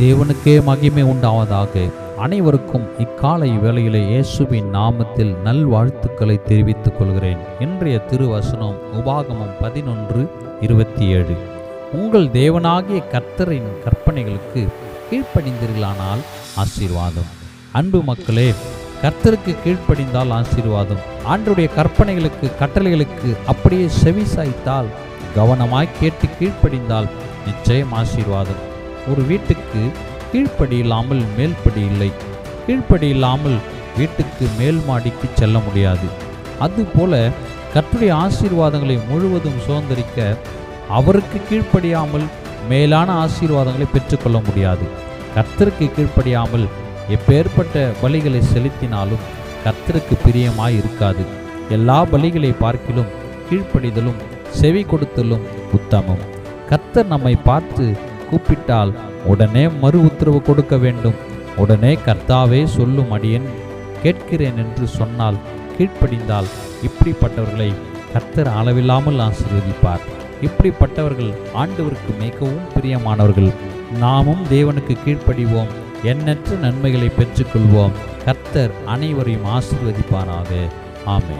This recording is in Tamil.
தேவனுக்கே மகிமை உண்டாவதாக. அனைவருக்கும் இக்காலை வேளையிலே இயேசுவின் நாமத்தில் நல்வாழ்த்துக்களை தெரிவித்துக் கொள்கிறேன். இன்றைய திருவசனம் உபாகமம் பதினொன்று இருபத்தி ஏழு உங்கள் தேவனாகிய கர்த்தரின் கற்பனைகளுக்கு கீழ்ப்படிந்தீர்களானால் ஆசீர்வாதம். அன்பு மக்களே கர்த்தருக்கு கீழ்ப்படிந்தால் ஆசீர்வாதம். ஆண்டுடைய கற்பனைகளுக்கு கட்டளைகளுக்கு அப்படியே செவி சாய்த்தால் கவனமாய் கேட்டு கீழ்ப்படிந்தால் நிச்சயம் ஆசீர்வாதம். ஒரு வீட்டுக்கு கீழ்ப்படி இல்லாமல் மேல்படி இல்லை. கீழ்ப்படி இல்லாமல் வீட்டுக்கு மேல் மாடிக்கு செல்ல முடியாது. அதுபோல கற்றுடைய ஆசீர்வாதங்களை முழுவதும் சுதந்திரிக்க அவருக்கு கீழ்ப்படியாமல் மேலான ஆசீர்வாதங்களை பெற்றுக்கொள்ள முடியாது. கர்த்தருக்கு கீழ்ப்படியாமல் எப்பேற்பட்ட பலிகளை செலுத்தினாலும் கர்த்தருக்கு பிரியமாய் இருக்காது. எல்லா பலிகளை பார்க்கிலும் கீழ்ப்படிதலும் செவி கொடுத்தலும் உத்தமம். கர்த்தர் நம்மை பார்த்து கூப்பிட்டால் உடனே மறு உத்தரவு கொடுக்க வேண்டும். உடனே கர்த்தாவே சொல்லும் அடியேன் கேட்கிறேன் என்று சொன்னால் கீழ்ப்படிந்தால் இப்படிப்பட்டவர்களை கர்த்தர் அளவில்லாமல் ஆசீர்வதிப்பார். இப்படிப்பட்டவர்கள் ஆண்டவருக்கு மிகவும் பிரியமானவர்கள். நாமும் தேவனுக்கு கீழ்ப்படிவோம். எண்ணற்ற நன்மைகளை பெற்றுக்கொள்வோம். கர்த்தர் அனைவரையும் ஆசீர்வதிப்பாராக. ஆமே